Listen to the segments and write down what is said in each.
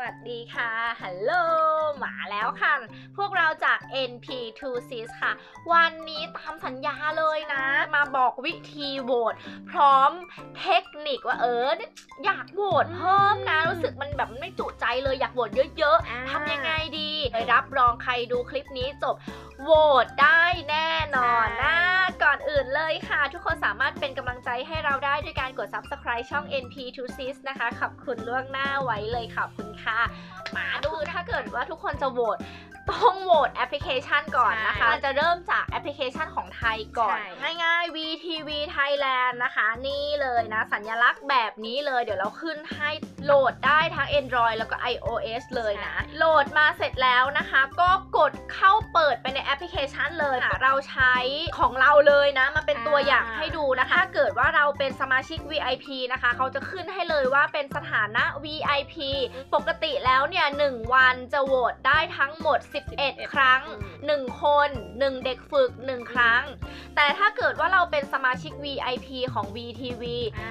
วัสดีค่ะ ฮัลโหล มาแล้วค่ะ พวกเราจาก NP2Cs ค่ะ วันนี้ตามสัญญาเลยนะ มาบอกวิธีโหวตพร้อมเทคนิคว่าเออ อยากโหวตเพิ่มนะ รู้สึกมันแบบไม่จุใจเลยอยากโหวตเยอะอ่าๆทำยังไงดี รับรองใครดูคลิปนี้จบโหวตได้แน่นอนนะก่ อื่นเลยค่ะ ทุกคนสามารถเป็นกำลังใจให้เราได้ด้วยการกด subscribe ช่อง NP2Cs นะคะ ขอบคุณล่วงหน้าไว้เลยขอบคุณค่ะ มาดูถ้าเกิดว่าทุกคนจะโหวต ต้องโหวตแอปพลิเคชันก่อนนะคะใช่จะเริ่มจากแอปพลิเคชันของไทยก่อนใช่ง่ายๆ VTV Thailand นะคะ นี่เลยนะ สัญลักษณ์แบบนี้เลย เดี๋ยวเราขึ้นให้โหลดได้ทั้ง Android แล้วก็ iOS เลยนะ โหลดมาเสร็จแล้วนะคะ ก็กดเข้าเปิดไปในแอปพลิเคชันเลยค่ะเราใช้ของเราเลยนะ มาเป็นตัวอย่างให้ดูนะคะ ถ้าเกิดว่าเราเป็นสมาชิก VIP นะคะ เขาจะขึ้นให้เลยว่าเป็นสถานะ VIP ปกติแล้วเนี่ย1วันจะโหวตได้ทั้งหมด11 ครั้ง 1 คน 1 เด็กฝึก 1 ครั้ง แต่ถ้าเกิดว่าเราเป็นสมาชิก VIP ของ VTV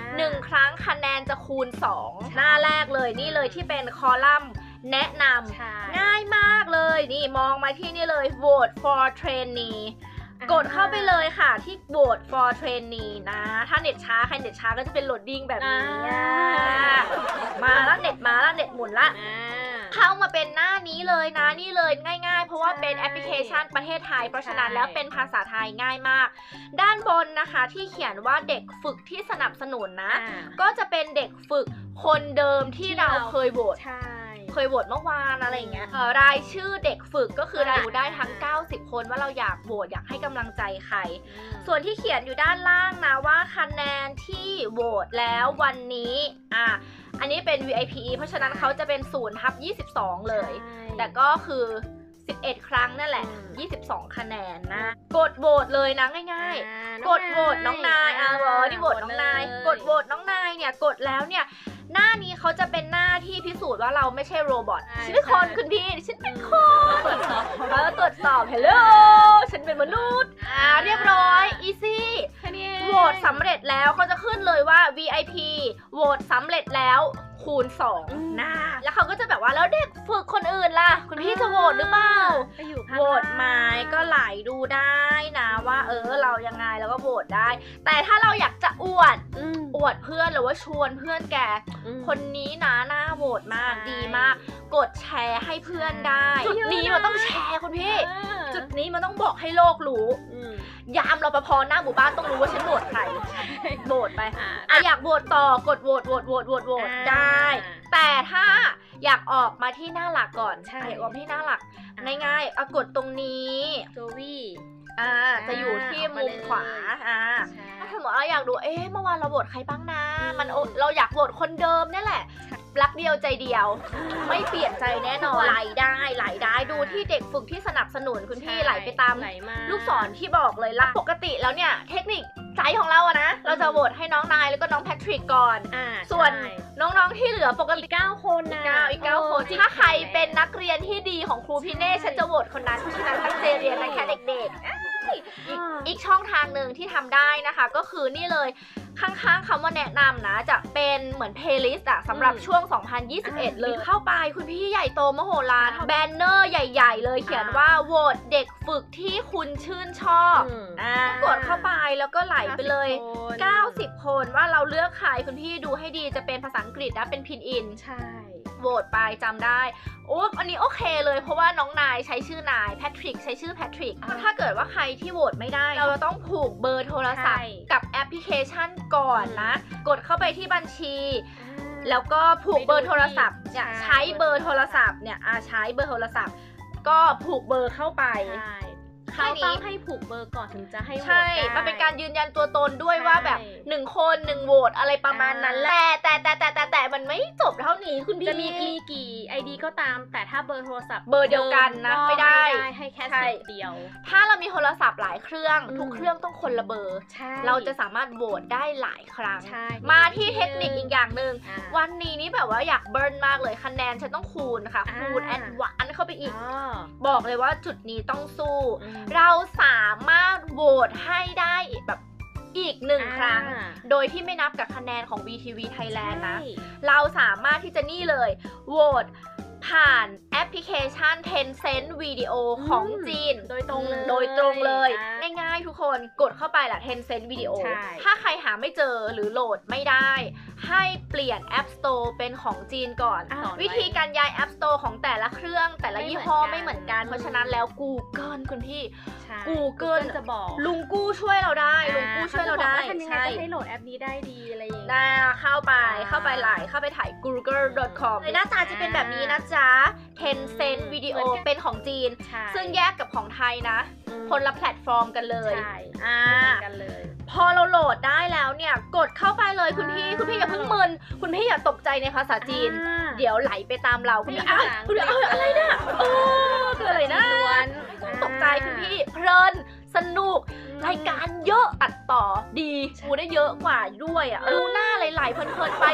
1 ครั้งคะแนนจะคูณ 2 หน้าแรกเลยนี่เลยที่เป็นคอลัมน์แนะนำใช่ง่ายมากเลยนี่มองมาที่นี่เลย vote for trainee กดเข้าไปเลยค่ะที่ vote for trainee นะ ถ้าเน็ตช้า ใครเน็ตช้าก็จะเป็นโหลดดิ้งแบบนี้อ่ามาแล้วเน็ตมาแล้วเน็ตหมุนละอ่า เข้ามาเป็นหน้านี้เลยนะนี่เลยง่าย ๆ เพราะว่าใช่เป็นแอปพลิเคชันประเทศไทย เพราะฉะนั้นใช่แล้วเป็นภาษาไทยง่ายมาก ด้านบนนะคะที่เขียนว่าเด็กฝึกที่สนับสนุนนะอ่าก็จะเป็นเด็กฝึกคนเดิมที่ที่เราเราเคยโหวตใช่เคยโหวตเมื่อวานอะไรอย่างเงี้ยอืมเอ่อรายชื่อเด็กฝึกก็คืออ่าเราดูได้ทั้ง 90 คนว่าเราอยากโหวตอยากให้กำลังใจใครอืมส่วนที่เขียนอยู่ด้านล่างนะว่าคะแนนที่โหวตแล้ววันนี้อะ อันนี้เป็น VIP เพราะฉะนั้นเขาจะเป็น0ทับ22 เลยใช่แต่ก็คือ 11 ครั้งนั่นแหละอืม22 คะแนนนะ กดโหวตเลยนะง่ายๆอ่ากดโหวตน้องนายอะบอนี่โหวตน้องนายเลยกดโหวตน้องนายเนี่ยกดแล้วเนี่ยหน้านี้เขาจะเป็นหน้าที่พิสูจน์ว่าเราไม่ใช่โรบอทใช่ฉันเป็นคนใช่คุณพี่ฉันเป็นคนตรวจสอบเออตรวจสอบฮัลโหลฉันเป็นมนุษย์อ่าเรียบร้อยอีซี่แค่นี้เองโหวตสำเร็จแล้วเขาจะขึ้นเลยว่า VIP โหวตสำเร็จแล้ว คูณอืม2นะแล้วเขาก็จะแบบว่าแล้วเด็กฝึกคนอื่นล่ะ คุณพี่จะโหวตหรือเปล่าไปอยู่ข้างโหวตไหม้ก็ไหลดูได้นะว่า เออเรายังไงแล้วก็โหวตได้ แต่ถ้าเราอยากจะอวดอืมอวดเพื่อนหรือว่าชวนเพื่อนแกอืมคนนี้นะน่าโหวตมากใช่ดีมาก กดแชร์ให้เพื่อนได้ใช่จุดนี้มันต้องแชร์คุณพี่เออจุดนี้มันต้องบอกให้โลกรู้อืม ยามรปภหน้าหมู่บ้านต้องรู้ว่าฉันโหวตใครโหวตไปอ่าอะอยากโหวตต่อกดโหวตโหวตโหวตโหวตโหวตอ่าได้แต่ถ้าอยากออกมาที่หน้าหลักก่อนใช่ อยากออกมาที่หน้าหลักอ่าง่ายๆอะกดตรงนี้โจวี่ อ่าจะอยู่ที่ออกมามุมเลยขวาอ่า ใช่ ถ้าสมมติเราอยากดู เอ๊ะ เมื่อวานเราโหวตใครบ้างนะอืมมันโอเราอยากโหวตคนเดิมเนี่ยแหละ รักเดียวใจเดียว ไม่เปลี่ยนใจแน่นอนไหลได้ไหลได้ดูที่เด็กฝึกที่สนับสนุนคุณพี่ใช่ไหลไปตาม ไหลมาลูกศรที่บอกเลยแล้วปกติแล้วเนี่ยเทคนิคใจของเราอะนะ เราจะโหวตให้น้องนายแล้วก็น้องแพทริกก่อน อ่าส่วนใช่น้องๆที่เหลือปกติ เก้าคนนะเก้าอีกเก้าคนออ ถ้าใครจงๆเป็นนักเรียนที่ดีของครูพี่เน่ใช่ฉันจะโหวตคนนั้นเพราะฉะนั้นตั้งใจเรียนนะแค่เด็กๆ อีกอ่าอีกช่องทางหนึ่งที่ทำได้นะคะ ก็คือนี่เลยข้างๆคำว่าแนะนำนะจะเป็นเหมือนเพลย์ลิสต์อะสำหรับอืมช่วงอ่า2021 เลยเข้าไปคุณพี่ใหญ่โตมโหฬารแบนเนอร์ใหญ่ ๆ เลยเขียนว่าโหวตเด็กฝึกที่คุณชื่นชอบอืมอ่ากดเข้าไปแล้วก็ไหลไปเลยคน90 คนว่าเราเลือกใครคุณพี่ดูให้ดีจะเป็นภาษาอังกฤษนะเป็นพินอินใช่ โหวตไปจำได้โอ้อันนี้โอเคเลยเพราะว่าน้องนายใช้ชื่อนายแพทริกใช้ชื่อแพทริกอ่าถ้าเกิดว่าใครที่โหวตไม่ได้ เราจะต้องผูกเบอร์โทรศัพท์ใช่กับแอปพลิเคชันก่อนนะ กดเข้าไปที่บัญชีแล้วก็ผูกเบอร์โทรศัพท์เนี่ยใช่ใช้เบอร์โทรศัพท์เนี่ยอ่าใช้เบอร์โทรศัพท์ ก็ผูกเบอร์เข้าไปใช่แค่ เขานี้ต้องให้ผูกเบอร์ก่อนถึงจะให้โหวตใช่ได้มันเป็นการยืนยันตัวตนด้วยใช่ว่าแบบหนึ่งคนหนึ่งโหวตอะไรประมาณนั้นอ่าแหละแต่แต่แต่แต่แต่มันไม่จบเท่านี้คุณพี่จะมีกี่กี่ไอดีก็ตาม แต่ถ้าเบอร์โทรศัพท์เบอร์เดียวกันนะก็ไม่ได้ให้แค่ใช่สิบเดียว ถ้าเรามีโทรศัพท์หลายเครื่องอืมทุกเครื่องต้องคนละเบอร์ใช่เราจะสามารถโหวตได้หลายครั้งใช่มาที่เทคนิคอีกอย่างหนึ่งอ่าวันนี้นี่แบบว่าอยากเบิร์นมากเลยคะแนนฉันต้องคูณค่ะอ่าคูณแอดวานเข้าไปอีกอ๋อบอกเลยว่าจุดนี้ต้องสู้อืมเราสามารถโหวตให้ได้แบบอีกหนึ่งครั้งอ่าโดยที่ไม่นับกับคะแนนของ VTV Thailand นะใช่เราสามารถที่จะนี่เลยโหวต ผ่านแอปพลิเคชัน Tencent Video ของอืมจีน โดยตรงเลยโดยตรงเลยอ่าง่ายๆทุกคนกดเข้าไปแหละ Tencent Video ใช่ถ้าใครหาไม่เจอหรือโหลดไม่ได้ ให้เปลี่ยน App Store เป็นของจีนก่อนอะสอนไว้วิธีการย้าย App Store ของแต่ละเครื่องแต่ละยี่ห้อไม่ไม่เหเหมืมืออนนกักันนเพราะฉะนั้นแล้ว Google คุณพี่ใช่ Google จะบอกลุงกู้ช่วยเราได้ลุงกู้อ่าช่วยเราได้ขจะบอกว่าทำยังไงใช่จะให้โหลดแอปนี้ได้ดีอะไรอย่างเงี้ยได้เข้าไปอ่าเข้าไปไลน์เข้าไปถ่าย google.com เลยหน้าตาจะเป็นแบบนี้นะจ๊ะ Tencent Video เหมือนกันเป็นของจีนใช่ซึ่งแยกกับของไทยนะอืมคนละแพลตฟอร์มกันเลยใช่อ่าเหมือนกันเลย พอเราโหลดได้แล้วเนี่ย กดเข้าไปเลยคุณพี่อ่าคุณพี่อย่าเพิ่งมึน คุณพี่อย่าตกใจในภาษาจีนอ่าเดี๋ยวไหลไปตามเรา คุณพี่ไม่อะภาษาอังกฤษคุณพี่เอออะไรนะเออคืออะไรนะล้วนไม่ต้องตกใจคุณพี่เพลิน สนุก รายการเยอะตัดต่อดีดูได้เยอะกว่าด้วยอะดูหน้าไหลๆเพลินๆไป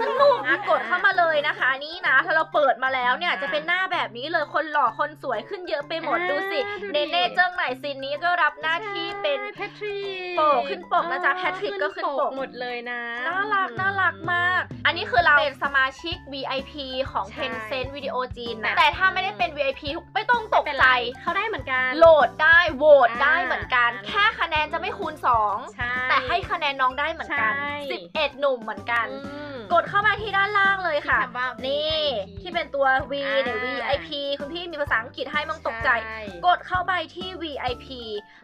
สนุกอะกดเข้ามาเลยนะคะ นี่นะ ถ้าเราเปิดมาแล้วเนี่ยจะเป็นหน้าแบบนี้เลยคนหล่อคนสวยขึ้นเยอะไปหมดอ่าดูสิดูดิเนเน่เจิ้งไหนซีนนี้ก็รับหน้าที่เป็นแพทริกโปะขึ้นปกนะจ๊ะแพทริกก็ขึ้นปกหมดเลยนะน่ารักน่ารักมาก อันนี้คือเราเป็นสมาชิก VIP ของใช่ Tencent Video จีนนะแต่แต่ถ้าไม่ได้เป็น VIP ไม่ต้องตกเป็นใจไรเขาได้เหมือนกันโหลดได้โหวตอ่าได้เหมือนกัน แค่คะแนนจะไม่คูณ2ใช่แต่ให้คะแนนน้องได้เหมือนกันใช่11 หนุ่มเหมือนกันอืมกดเข้ามาที่ด้านล่างเลยค่ะที่คำว่านี่ VIP ที่เป็นตัว V เนี่ยอ่า VIP คุณพี่มีภาษาอังกฤษให้ไมั่งตกใจช่กดเข้าไปที่ VIP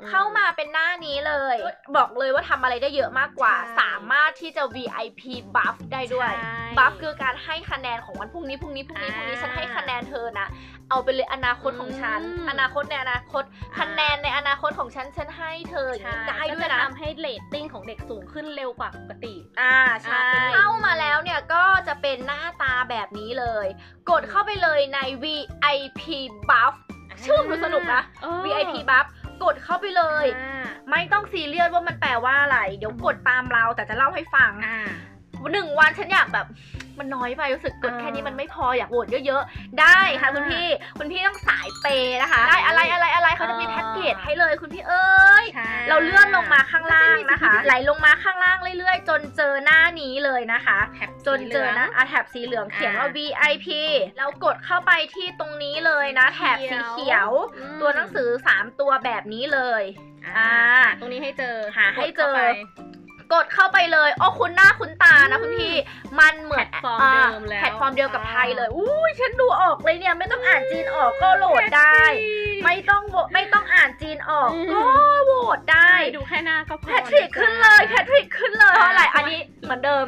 อืมเข้ามาเป็นหน้านี้เลย บอกเลยว่าทำอะไรได้เยอะมากกว่าใช่สามารถที่จะ VIP buff ได้ด้วยใช่บัฟคือการให้คะแนนของวันพรุ่งนี้พรุ่งนี้พรุ่งนี้พรุ่งนี้อ่าฉันให้คะแนนเธอนะ เอาไปเลยอนาคตของฉันอืมอนาคตในอนาคตอ่าคะแนนในอนาคตของฉันฉันให้เธออย่างใช่นี้ได้ด้วยก็นะจะทำให้เรตติ้งของเด็กสูงขึ้นเร็วกว่าปกติ อ่าใช่อ่าเป็นเข้ามาแล้วเนี่ยก็จะเป็นหน้าตาแบบนี้เลย กดเข้าไปเลยใน VIP buff ชื่อมันดูสนุกนะ เออ VIP buff กดเข้าไปเลย อ่าไม่ต้องซีเรียสว่ามันแปลว่าอะไร เดี๋ยวกดตามเราแต่จะเล่าให้ฟังอ่า หนึ่งวันฉันอยากแบบ มันน้อยไปรู้สึกกดอ่าแค่นี้มันไม่พออยากโหวตเยอะๆ ได้ค่ะอ่าคุณพี่คุณพี่ต้องสายเปย์นะคะ ได้อะไรอะไรอะไรเขาจะมีอ่าแพ็กเกจให้เลยคุณพี่เอ้ยใช่เราเลื่อนลงมาข้างล่างนะคะก็จมีไหลลงมาข้างล่างเรื่อยๆ จนเจอหน้านี้เลยนะคะแท็บจนเจอนะสีหลืงอะแถบสีเหลืองเขียนว่าอ่า VIP เรากดเข้าไปที่ตรงนี้เลยนะ แถบสีเขียวอืมตัวหนังสือ 3 ตัวแบบนี้เลยอ่าอ่าหาตรงนี้ให้เจอหาให้เจอ กดข้าไปกดเข้าไปเลยโอ้คุณหน้าคุณตานะคุณพี่ มันเหมือนแพลตฟอร์มอ่าเดิมแล้ว แพลตฟอร์มเดียวกับอ่าไทยเลย อุ้ยฉันดูออกเลยเนี่ยไม่ต้องอ่านจีนออกก็โหลดได้ ไม่ต้องโหวตไม่ต้องอ่านจีนออกอืมก็โหวตได้ดูแค่หน้าก็พอแพทริกขึ้นเลยแพทริกขึ้นเลยเพราะอะไรอ่าอันนี้เหมือนเดิม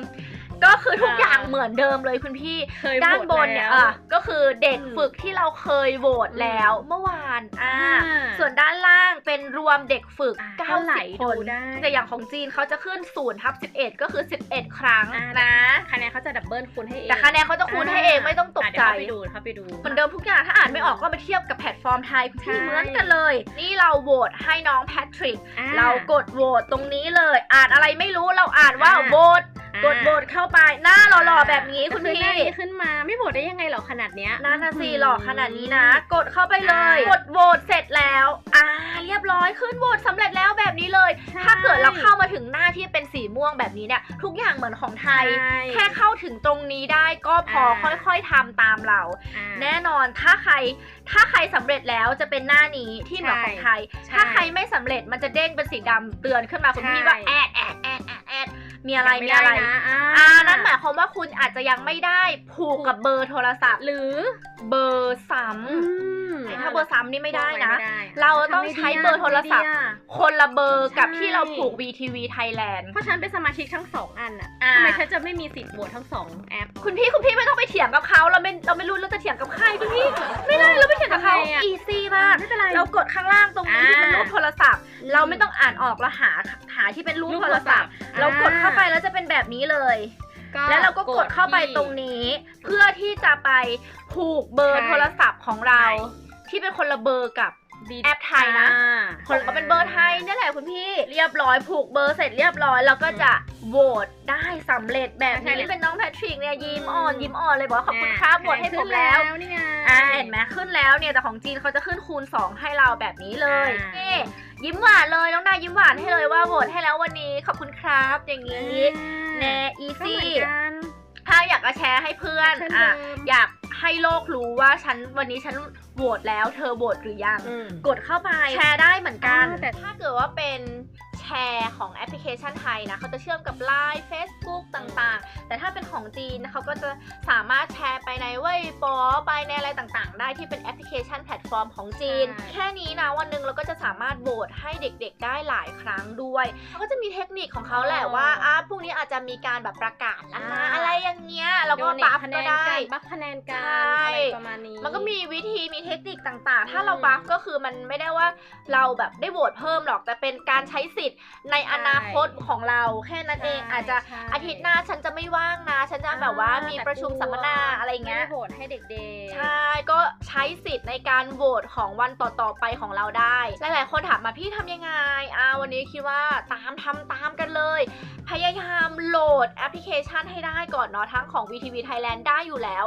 ก็คือทุกอ่าอย่างเหมือนเดิมเลยคุณพี่ เคยด้านโหวตบนเนี่ยแล้วอะก็คือเด็กอืมฝึกที่เราเคยโหวตแล้วเมื่อวานอ่าอ่าส่วนด้านล่างเป็นรวมเด็กฝึกอะก็ไหล90คดูนได้แต่อย่างของจีนเขาจะขึ้น0ทับ11 ก็คือ 11 ครั้งอ่านะคะแนนเขาจะดับเบิลคูณให้เองแต่คะแนนเขาจะคูณให้เองไม่ต้องตกใจอะเดี๋ยวเข้าไปดูเข้าไปดูเหมือนเดิมทุกอย่างถ้าอ่านไม่ออกก็มาเทียบกับแพลตฟอร์มไทยใช่ที่เหมือนกันเลย นี่เราโหวตให้น้องแพทริกอ่าเรากดโหวตตรงนี้เลย อ่านอะไรไม่รู้เราอ่านว่าอ่าโหวตอ่า กดโหวตเข้าไปหน้าหล่อๆแบบนี้คุณก็อพี่หน้านี้ขึ้นมาไม่โหวตได้ยังไงหรอขนาดเนี้ยนั่นน่ะสิหลอกขนาดนี้นะ กดเข้าไปเลยอ่ากดโหวตเสร็จแล้วอ่าเรียบร้อยขึ้นโหวตสำเร็จแล้วแบบนี้เลยใช่ถ้าเกิดเราเข้ามาถึงหน้าที่เป็นสีม่วงแบบนี้เนี่ยทุกอย่างเหมือนของไทยใช่แค่เข้าถึงตรงนี้ได้ก็พออ่าค่อยๆทำตามเราอ่าแน่นอนถ้าใครถ้าใครสำเร็จแล้วจะเป็นหน้านี้ที่เหมือนของไทยใช่ถ้าใครไม่สำเร็จมันจะเด้งเป็นสีดำเตือนขึ้นมาคุณพี่ใช่ว่าแอดแอดแอดแอดแอด มีอะไรยังมีด้อะไรนะอ่าอ่านั่นหมายความว่าคุณอาจจะยังไม่ได้ผูกกับเบอร์โทรศัพท์ หรือเบอร์ซ้ อืมำถ้าเบอร์ซ้ำนี่ไม่ได้นะม่ได้เราต้องใช้เบอร์โทรศัพท์ทำไงดีอะคนละเบอร์กับใช่ที่เราผูก VTV Thailand เพราะฉันเป็นสมาชิกทั้งสองอันอะอ่าทำไมฉันจะไม่มีสิทธิ์โหวตทั้งสองแอป คุณพี่คุณพี่ไม่ต้องไปเถียงกับเขาเราไม่เราไม่รู้เราจะเถียงกับใครคุณพี่ไม่ได้เราไม่เถียงกับเขาทำไงอะอีซี่มากไม่เป็นไรเรากดข้างล่างตรงนี้ที่เป็นอ่ารูปโทรศัพท์ เราไม่ต้องอ่านออกเราหาหาที่เป็นรูปโทรศัพท์ เรากดเข้าไปแล้วจะเป็นแบบนี้เลยแล้วเราก็กดเข้าไปตรงนี้ เพื่อที่จะไปผูกเบอร์ใช่โทรศัพท์ของเราใช่ ที่เป็นคนละเบอร์กับดีแอปไทยนะอ่าคนก็เป็นเบอร์ไทยนี่แหละคุณพี่ เรียบร้อยผูกเบอร์เสร็จเรียบร้อยเราก็จะโหวตได้สำเร็จแบบใช่นี้เลยเป็นน้องแพทริกเนี่ยยิ้มอ่อนอืมยิ้มอ่อนเลยบอกว่าขอบคุณครับโหวตให้ผมแล้วนี่ไงอ่าเห็นไหมขึ้นแล้วเนี่ยแต่ของจีนเขาจะขึ้นคูณ 2 ให้เราแบบนี้เลยอ่านี่ยิ้มหวานเลยน้องนายยิ้มหวานให้เลยว่าโหวตให้แล้ววันนี้ขอบคุณครับอย่างนี้แน่อีก็เหซี่มือนกันถ้าอยากจะแชร์ให้เพื่อนเช่นอะเดิมอยากใหให้โลกรู้ว่าฉันวันนี้ฉัน โหวตแล้วเธอโหวตหรือยังอืมกดเข้าไปแชร์ได้เหมือนกันอ่าแต่แต่ถ้าเกิดว่าเป็น แชร์ของแอปพลิเคชันไทยนะเขาจะเชื่อมกับ Line Facebook ต่างๆ แต่ถ้าเป็นของจีนนะเขาก็จะสามารถแชร์ไปในเว่ยปอไปในอะไรต่างๆ ได้ที่เป็นแอปพลิเคชันแพลตฟอร์มของจีนใช่แค่นี้นะวันหนึ่งเราก็จะสามารถโหวตให้เด็กๆ ได้หลายครั้งด้วยเขาก็จะมีเทคนิคของเขาแหละว่าอะพรุ่งนี้อาจจะมีการแบบประกาศแล้วนะอ่าอะไรอย่างเงี้ยแล้วก็โดเนทบัฟคะแนก็นได้กันบัฟคะแนนกันใช่อะไรประมาณนี้มันก็มีวิธีมีเทคนิคต่างๆ ถ้าเราอืมบัฟก็คือมันไม่ได้ว่าเราแบบได้โหวตเพิ่มหรอกแต่เป็นการใช้สิทธิ์ในอนาคตของเราแค่นั้นเองใช่อาจจะใช่อาทิตย์หน้าฉันจะไม่ว่างนะ ฉันจะแบบว่ามีประชุมสัมมนาอะไรเงี้ยม่ด้โหวตให้เด็กๆ ใช่ ก็ใช้สิทธิ์ในการโหวตของวันต่อๆไปของเราได้ หลายๆคนถามมาพี่ทำยังไงอ่าวันนี้คิดว่าตามทำตามกันเลย พยายามโหลดแอปพลิเคชันให้ได้ก่อนเนาะทั้งของ VTV Thailand ได้อยู่แล้ว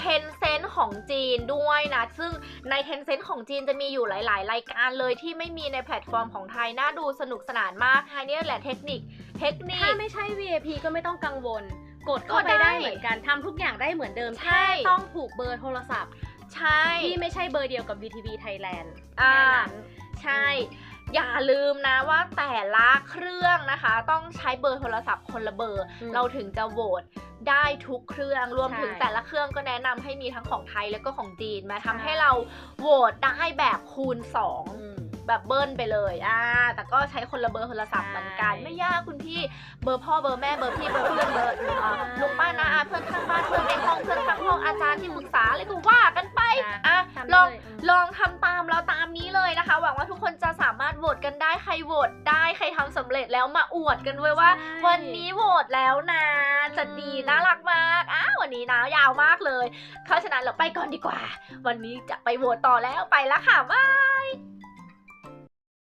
Tencent ของจีนด้วยนะ ซึ่งใน Tencent ของจีนจะมีอยู่หลาย ๆ รายการเลยที่ไม่มีในแพลตฟอร์มของไทย น่าดูสนุกสนานมากไทยเนี่ยแหละเทคนิค เทคนิค ถ้าไม่ใช่ VIP ก็ไม่ต้องกังวล กดเข้าไปก็ได้ได้เหมือนกันทำทุกอย่างได้เหมือนเดิมใช่แค่ต้องผูกเบอร์โทรศัพท์ ใช่ ที่ไม่ใช่เบอร์เดียวกับ VTV Thailand อ่าแค่นั้นใช่ อย่าลืมนะว่าแต่ละเครื่องนะคะ ต้องใช้เบอร์โทรศัพท์คนละเบอร์อืมเราถึงจะโหวตได้ทุกเครื่องรวมใช่ถึงแต่ละเครื่องก็แนะนำให้มีทั้งของไทยแล้วก็ของจีนมาทำใช่ให้เราโหวตได้แบบคูณ2อืมแบบเบิ้ลไปเลยอ่าแต่ก็ใช้คนละเบอร์โทรศัพท์ใช่เหมือนกัน ไม่ยากคุณพี่ เบอร์พ่อเบอร์แม่เบอร์พี่เบอร์เพื่อนเบอร์อ่าลุงป้านาอาเพื่อนข้างบ้าน แล้วมาอวดกันด้วยว่า ใช่ วันนี้โหวตแล้วนะจะดีอืมน่ารักมากอ้าววันนี้นะยาวมากเลยเพราะฉะนั้นเราไปก่อนดีกว่า วันนี้จะไปโหวตต่อแล้วไปแล้วค่ะบาย